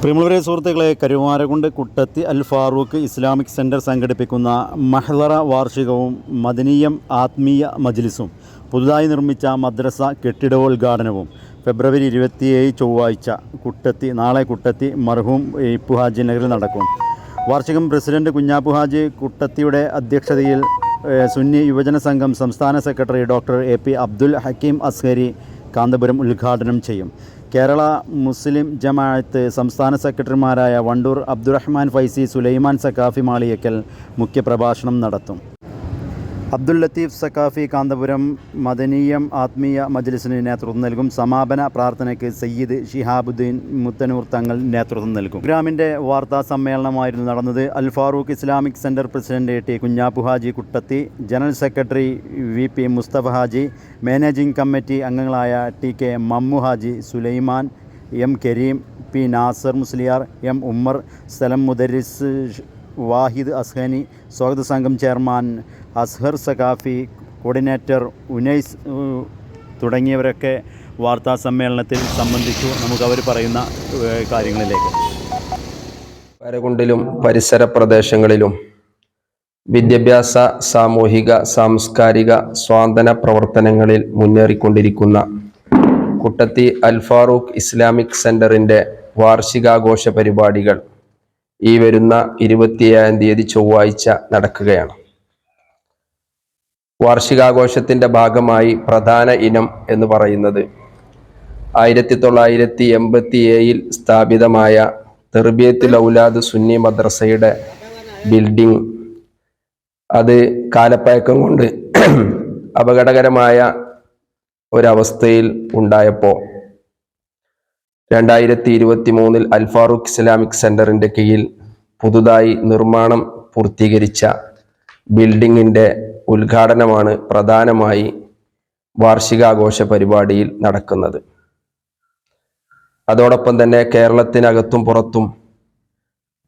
പ്രിയമുള്ളവരെ സുഹൃത്തുക്കളെ Karuvarakundu Kuttathi Al Farooq Islamic centre സംഘടിപ്പിക്കുന്ന മഹ്ലറ വാർഷികവും മദനീയം ആത്മീയ മജ്ലിസും പുതുതായി നിർമ്മിച്ച മദ്രസ കെട്ടിടോദ്ഘാടനവും ഫെബ്രുവരി ഇരുപത്തിയേഴ് ചൊവ്വാഴ്ച കുട്ടത്തി നാളെ കുട്ടത്തി മർഹൂം ഇപ്പുഹാജി നഗറിൽ നടക്കും. വാർഷികം പ്രസിഡന്റ് കുഞ്ഞാപ്പു ഹാജി കുട്ടത്തിയുടെ അധ്യക്ഷതയിൽ സുന്നി യുവജന സംഘം സംസ്ഥാന secretary doctor A P Abdul Hakeem Azhari Kanthapuram ഉദ്ഘാടനം ചെയ്യും. കേരള മുസ്ലിം ജമാഅത്ത് സംസ്ഥാന സെക്രട്ടറിമാരായ വണ്ടൂർ അബ്ദുറഹ്മാൻ ഫൈസി സുലൈമാൻ സക്കാഫി മാളിയക്കൽ മുഖ്യപ്രഭാഷണം നടത്തും. അബ്ദുൽ ലത്തീഫ് സക്കാഫി കാന്തപുരം മദനീയം ആത്മീയ മജ്ലിസിന് നേതൃത്വം നൽകും. സമാപന പ്രാർത്ഥനയ്ക്ക് സയ്യിദ് ഷിഹാബുദ്ദീൻ മുത്തനൂർ തങ്ങൾ നേതൃത്വം നൽകും. ഗ്രാമിന്റെ വാർത്താ സമ്മേളനമായിരുന്നു നടന്നത്. Al Farooq Islamic centre president T Kunhappu Haji Kuttathi general secretary V P Mustafa Haji managing committee അംഗങ്ങളായ T K Mammu Haji Sulaiman M Kareem P Nasar Musliyar M Ummer Salam മുദരിസ് Wahid Azhani സ്വാഗത സംഘം ചെയർമാൻ അസ്ഹർ സഖാഫി കോർഡിനേറ്റർ ഉനൈസ് തുടങ്ങിയവരൊക്കെ വാർത്താ സമ്മേളനത്തിൽ സംബന്ധിച്ചു നമുക്ക് അവർ പറയുന്ന കാര്യങ്ങളിലേക്ക്. കരകുണ്ടിലും പരിസര പ്രദേശങ്ങളിലും വിദ്യാഭ്യാസ സാമൂഹിക സാംസ്കാരിക സ്വാന്തന പ്രവർത്തനങ്ങളിൽ മുന്നേറിക്കൊണ്ടിരിക്കുന്ന കുട്ടത്തി അൽഫാറൂഖ് ഇസ്ലാമിക് സെന്ററിന്റെ വാർഷികാഘോഷ പരിപാടികൾ ഈ വരുന്ന ഇരുപത്തിയേഴാം തീയതി ചൊവ്വാഴ്ച നടക്കുകയാണ്. വാർഷികാഘോഷത്തിന്റെ ഭാഗമായി പ്രധാന ഇനം എന്ന് പറയുന്നത് ആയിരത്തി തൊള്ളായിരത്തി എൺപത്തി ഏഴിൽ സ്ഥാപിതമായ തെർബിയത്തുൽ ഔലാദ് സുന്നി മദ്രസയുടെ ബിൽഡിംഗ്. അത് കാലപ്പഴക്കം കൊണ്ട് അപകടകരമായ ഒരവസ്ഥയിൽ ഉണ്ടായപ്പോൾ രണ്ടായിരത്തി ഇരുപത്തി മൂന്നിൽ അൽഫാറൂഖ് ഇസ്ലാമിക് സെന്ററിന്റെ കീഴിൽ പുതുതായി നിർമ്മാണം പൂർത്തീകരിച്ച ബിൽഡിങ്ങിന്റെ ഉദ്ഘാടനമാണ് പ്രധാനമായി വാർഷികാഘോഷ പരിപാടിയിൽ നടക്കുന്നത്. അതോടൊപ്പം തന്നെ കേരളത്തിനകത്തും പുറത്തും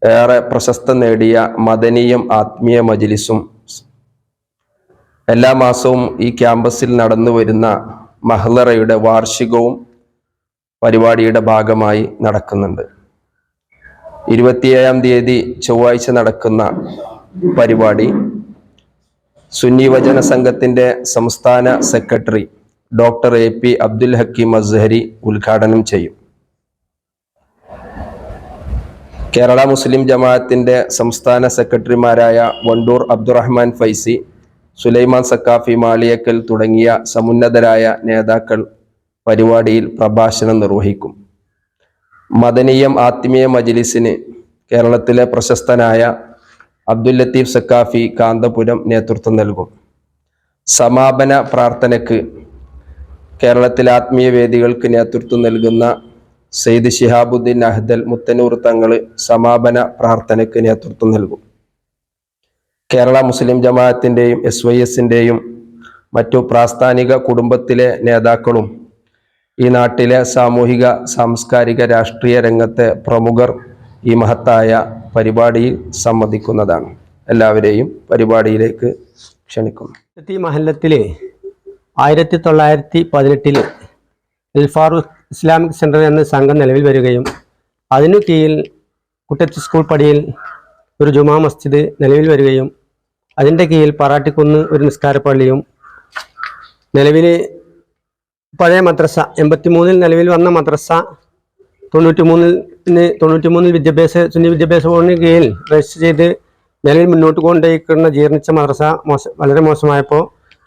ഏറെ പ്രശസ്തം നേടിയ മദനീയം ആത്മീയ മജിലിസും എല്ലാ മാസവും ഈ ക്യാമ്പസിൽ നടന്നു വരുന്ന മഹ്ലറയുടെ വാർഷികവും പരിപാടിയുടെ ഭാഗമായി നടക്കുന്നുണ്ട്. ഇരുപത്തിയേഴാം തീയതി ചൊവ്വാഴ്ച നടക്കുന്ന പരിപാടി സുന്നി വചന സംഘത്തിന്റെ സംസ്ഥാന secretary doctor A P Abdul Hakeem Azhari ഉദ്ഘാടനം ചെയ്യും. കേരള മുസ്ലിം ജമാഅത്തിന്റെ സംസ്ഥാന സെക്രട്ടറിമാരായ വണ്ടൂർ അബ്ദുറഹ്മാൻ ഫൈസി സുലൈമാൻ സക്കാഫി മാളിയക്കൽ തുടങ്ങിയ സമുന്നതരായ നേതാക്കൾ പരിപാടിയിൽ പ്രഭാഷണം നിർവഹിക്കും. മദനീയം ആത്മീയ മജ്ലിസിന് കേരളത്തിലെ പ്രശസ്തനായ അബ്ദുൽ ലത്തീഫ് സക്കാഫി കാന്തപുരം നേതൃത്വം നൽകും. സമാപന പ്രാർത്ഥനയ്ക്ക് കേരളത്തിലെ ആത്മീയ വേദികൾക്ക് നേതൃത്വം നൽകുന്ന സെയ്ദ് ഷിഹാബുദ്ദീൻ അഹ്ദൽ മുത്തനൂർ തങ്ങൾ സമാപന പ്രാർത്ഥനയ്ക്ക് നേതൃത്വം നൽകും. കേരള മുസ്ലിം ജമാഅത്തിന്റെയും എസ് വൈ എസിന്റെയും മറ്റു പ്രാസ്ഥാനിക കുടുംബത്തിലെ നേതാക്കളും ഈ നാട്ടിലെ സാമൂഹിക സാംസ്കാരിക രാഷ്ട്രീയ രംഗത്തെ പ്രമുഖർ ഈ മഹത്തായ പരിപാടിയിൽ സംബന്ധിക്കുന്നതാണ് എല്ലാവരെയും പരിപാടിയിലേക്ക് ക്ഷണിക്കുന്നു. ഈ മഹല്ലത്തിൽ ആയിരത്തി തൊള്ളായിരത്തി പതിനെട്ടിൽ ഫാറൂഖ് ഇസ്ലാമിക് സെന്റർ എന്ന സംഘം നിലവിൽ വരികയും അതിനു കീഴിൽ കുട്ടത്തി സ്കൂൾ പടിയിൽ ഒരു ജുമാ മസ്ജിദ് നിലവിൽ വരികയും അതിന്റെ കീഴിൽ പാറാട്ടിക്കുന്ന് ഒരു നിസ്കാരപ്പള്ളിയും നിലവിൽ പഴയ മദ്രസ എൺപത്തി മൂന്നിൽ നിലവിൽ വന്ന മദ്രസ തൊണ്ണൂറ്റി മൂന്നിൽ തൊണ്ണൂറ്റി മൂന്നിൽ വിദ്യാഭ്യാസ സുന്നി വിദ്യാഭ്യാസ ബോർഡിന് കീഴിൽ രജിസ്റ്റർ ചെയ്ത് നിലവിൽ മുന്നോട്ട് കൊണ്ടുപോയിക്കുന്ന ജീർണിച്ച മദ്രസ മോശം വളരെ മോശമായപ്പോൾ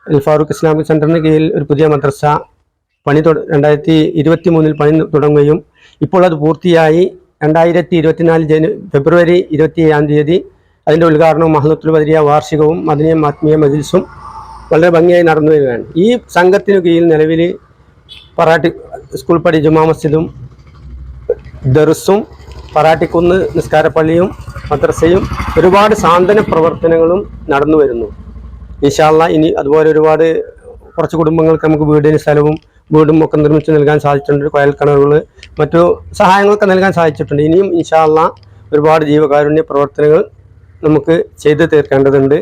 അൽ ഫാറൂഖ് ഇസ്ലാമിക് സെന്ററിന് കീഴിൽ ഒരു പുതിയ മദ്രസ പണി തുട രണ്ടായിരത്തി ഇരുപത്തി മൂന്നിൽ പണി തുടങ്ങുകയും ഇപ്പോൾ അത് പൂർത്തിയായി രണ്ടായിരത്തി ഇരുപത്തിനാല് ജനു ഫെബ്രുവരി ഇരുപത്തി ഏഴാം തീയതി അതിന്റെ ഉദ്ഘാടനവും മഹദത്തുൽ ബദരിയ വാർഷികവും മദനീയം ആത്മീയ മജിൽസും വളരെ ഭംഗിയായി നടന്നു വരികയാണ്. ഈ സംഘത്തിനു കീഴിൽ നിലവിൽ പറാട്ടി സ്കൂൾ പടി ജുമാ മസ്ജിദും ദർസും പറാട്ടിക്കുന്ന് നിസ്കാരപ്പള്ളിയും മദ്രസയും ഒരുപാട് സാന്ത്വന പ്രവർത്തനങ്ങളും നടന്നു വരുന്നു. ഇൻഷാല്ല ഇനി അതുപോലെ ഒരുപാട് കുറച്ച് കുടുംബങ്ങൾക്ക് നമുക്ക് വീടിന് സ്ഥലവും വീടും ഒക്കെ നിർമ്മിച്ച് നൽകാൻ സാധിച്ചിട്ടുണ്ട്. കോയൽ കിണറുകൾ മറ്റു സഹായങ്ങളൊക്കെ നൽകാൻ സാധിച്ചിട്ടുണ്ട്. ഇനിയും ഇൻഷാല്ല ഒരുപാട് ജീവകാരുണ്യ പ്രവർത്തനങ്ങൾ നമുക്ക് ചെയ്തു തീർക്കേണ്ടതുണ്ട്.